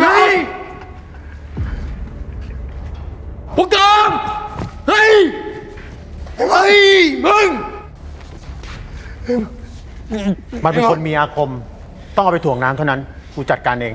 เฮ้ยผู้กองเฮ้ยเฮ้ยมึง มันเป็นคนมีอาคม ต้องเอาไปถ่วงน้ำเท่านั้น กูจัดการเอง